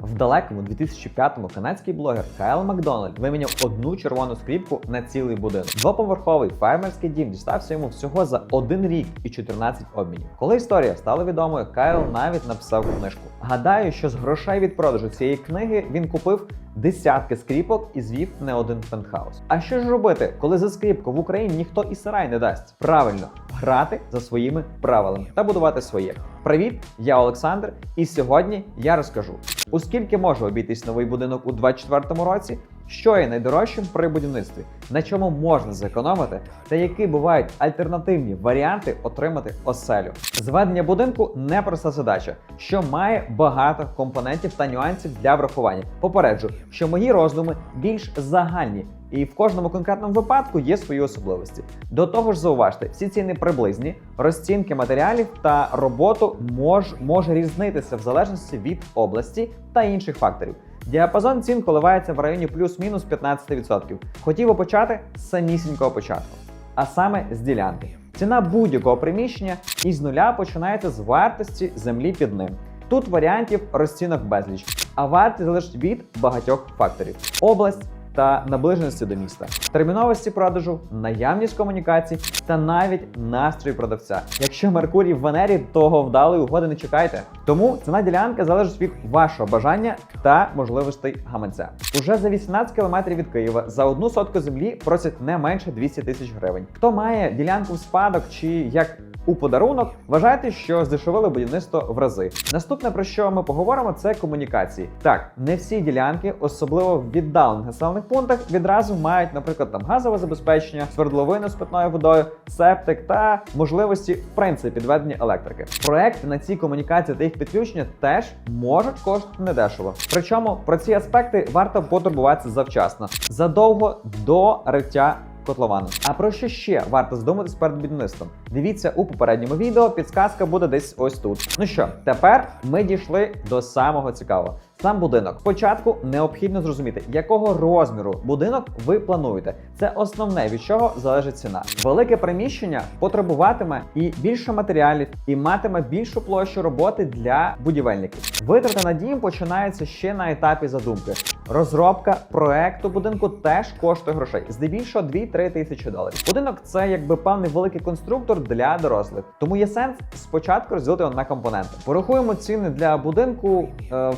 В далекому 2005-му канадський блогер Кайл Макдональд виміняв одну червону скріпку на цілий будинок. Двоповерховий фермерський дім дістався йому всього за один рік і 14 обмінів. Коли історія стала відомою, Кайл навіть написав книжку. Гадаю, що з грошей від продажу цієї книги він купив десятки скріпок і звів не один пентхаус. А що ж робити, коли за скріпку в Україні ніхто і сарай не дасть? Правильно, грати за своїми правилами та будувати своє. Привіт, я Олександр, і сьогодні я розкажу, у скільки може обійтись новий будинок у 2024 році, що є найдорожчим при будівництві, на чому можна зекономити, та які бувають альтернативні варіанти отримати оселю. Зведення будинку непроста задача, що має багато компонентів та нюансів для врахування. Попереджу, що мої роздуми більш загальні. І в кожному конкретному випадку є свої особливості. До того ж, зауважте, всі ціни приблизні, розцінки матеріалів та роботу мож, може різнитися в залежності від області та інших факторів. Діапазон цін коливається в районі плюс-мінус 15%. Хотів почати з самісінького початку, а саме з ділянки. Ціна будь-якого приміщення із нуля починається з вартості землі під ним. Тут варіантів розцінок безліч, а вартість залежить від багатьох факторів: область та наближеності до міста, терміновості продажу, наявність комунікацій та навіть настрій продавця. Якщо Меркурій в Венері, того вдалої угоди не чекайте. Тому ціна ділянки залежить від вашого бажання та можливостей гаманця. Уже за 18 кілометрів від Києва за одну сотку землі просять не менше 200 тисяч гривень. Хто має ділянку в спадок чи як у подарунок, вважайте, що здешевили будівництво в рази. Наступне про що ми поговоримо, це комунікації. Так, не всі ділянки, особливо в віддалених населених пунктах, відразу мають, наприклад, там газове забезпечення, свердловину з питною водою, септик та можливості в принципі підведення електрики. Проекти на ці комунікації та їх підключення теж можуть коштувати недешево. Причому про ці аспекти варто потурбуватися завчасно, задовго до риття котловану. А про що ще варто здуматись перед будівництвом? Дивіться у попередньому відео, підсказка буде десь ось тут. Ну що, тепер ми дійшли до самого цікавого. Сам будинок. Спочатку необхідно зрозуміти, якого розміру будинок ви плануєте. Це основне, від чого залежить ціна. Велике приміщення потребуватиме і більше матеріалів, і матиме більшу площу роботи для будівельників. Витрати на дім починаються ще на етапі задумки. Розробка проекту будинку теж коштує грошей, здебільшого 2-3 тисячі доларів. Будинок це якби певний великий конструктор для дорослих. Тому є сенс спочатку розділити його на компоненти. Порахуємо ціни для будинку е, в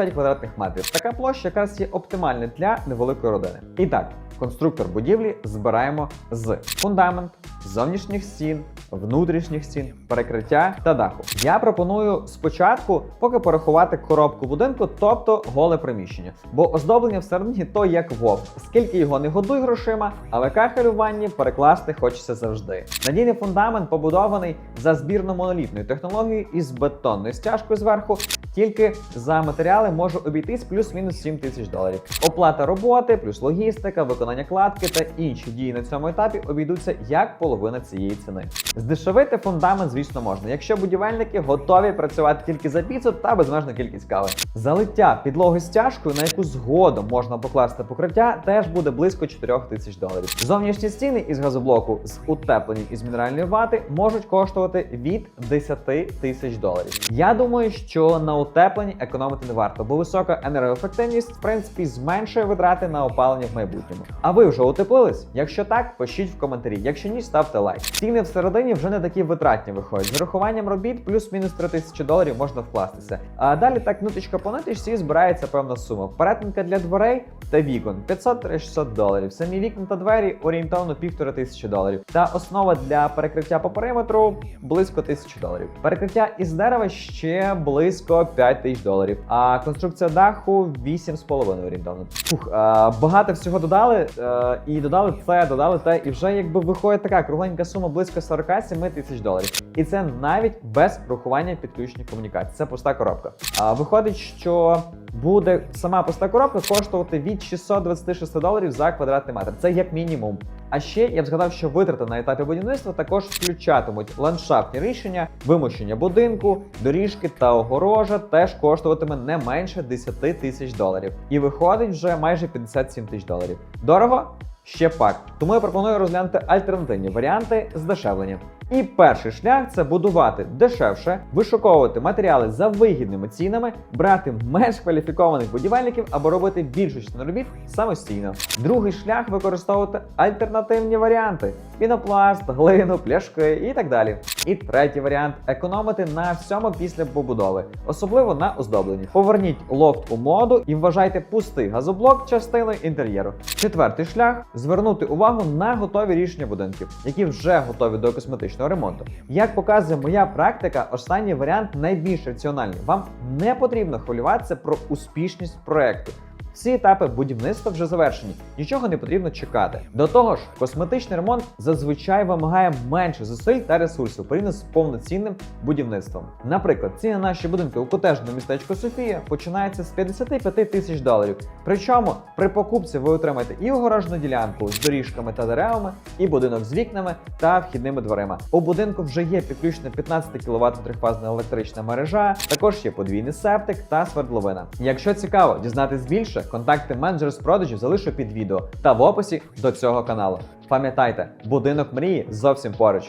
75 квадратних метрів. Така площа якраз є оптимальна для невеликої родини. І так, конструктор будівлі збираємо з фундамент, зовнішніх стін, внутрішніх стін, перекриття та даху. Я пропоную спочатку поки порахувати коробку будинку, тобто голе приміщення. Бо оздоблення всередині то як вовк. Скільки його не годуй грошима, але кахель у ванні перекласти хочеться завжди. Надійний фундамент побудований за збірно-монолітною технологією із бетонною стяжкою зверху. Тільки за матеріали може обійтись плюс-мінус 7 тисяч доларів. Оплата роботи, плюс логістика, виконання кладки та інші дії на цьому етапі обійдуться як половина цієї ціни. Здешевити фундамент, звісно, можна, якщо будівельники готові працювати тільки за піцу та безмежну кількість кави. Залиття підлоги стяжкою, на яку згодом можна покласти покриття, теж буде близько 4 тисяч доларів. Зовнішні стіни із газоблоку з утепленням із мінеральної вати можуть коштувати від 10 тисяч доларів. Я думаю, що на утепленні економити не варто, бо висока енергоефективність в принципі зменшує витрати на опалення в майбутньому. А ви вже утеплились? Якщо так, пишіть в коментарі. Якщо ні, ставте лайк. Ціни всередині вже не такі витратні виходять. З урахуванням робіт плюс-мінус 3 тисячі доларів можна вкластися. А далі так ниточка по ниточці збирається певна сума. Перетинка для дверей та вікон 500-600 доларів. Самі вікна та двері орієнтовно півтори тисячі доларів. Та основа для перекриття по периметру близько тисячі доларів. Перекриття із дерева ще близько 5 тисяч доларів. А конструкція даху 8,5 орієнтовно. Фух, а, багато всього додали. е, і додали це, додали те, і вже якби виходить така кругленька сума близько 47 тисяч доларів. І це навіть без врахування підключення комунікацій. Це пуста коробка. А виходить, що буде сама пуста коробка коштувати від 626 доларів за квадратний метр. Це як мінімум. А ще я б згадав, що витрати на етапі будівництва також включатимуть ландшафтні рішення, вимощення будинку, доріжки та огорожа теж коштуватиме не менше 10 тисяч доларів. І виходить вже майже 57 тисяч доларів. Дорого? Ще пак. Тому я пропоную розглянути альтернативні варіанти здешевлення. І перший шлях це будувати дешевше, вишуковувати матеріали за вигідними цінами, брати менш кваліфікованих будівельників або робити більшу частину робіт самостійно. Другий шлях використовувати альтернативні варіанти: пінопласт, глину, пляшки і так далі. І третій варіант економити на всьому після побудови, особливо на оздобленні. Поверніть лофт у моду і вважайте пустий газоблок частиною інтер'єру. Четвертий шлях звернути увагу на готові рішення будинків, які вже готові до косметичного ремонту. Як показує моя практика, останній варіант найбільш раціональний. Вам не потрібно хвилюватися про успішність проекту. Всі етапи будівництва вже завершені, нічого не потрібно чекати. До того ж, косметичний ремонт зазвичай вимагає менше зусиль та ресурсів порівняно з повноцінним будівництвом. Наприклад, ціни на наші будинки у котежному містечку Софія починаються з 55 тисяч доларів. Причому при покупці ви отримаєте і огорожену ділянку з доріжками та деревами, і будинок з вікнами та вхідними дверима. У будинку вже є підключена 15 кВт трьохфазна електрична мережа, також є подвійний септик та свердловина. Якщо цікаво дізнатись більше, контакти менеджера з продажів залишу під відео та в описі до цього каналу. Пам'ятайте, будинок мрії зовсім поруч.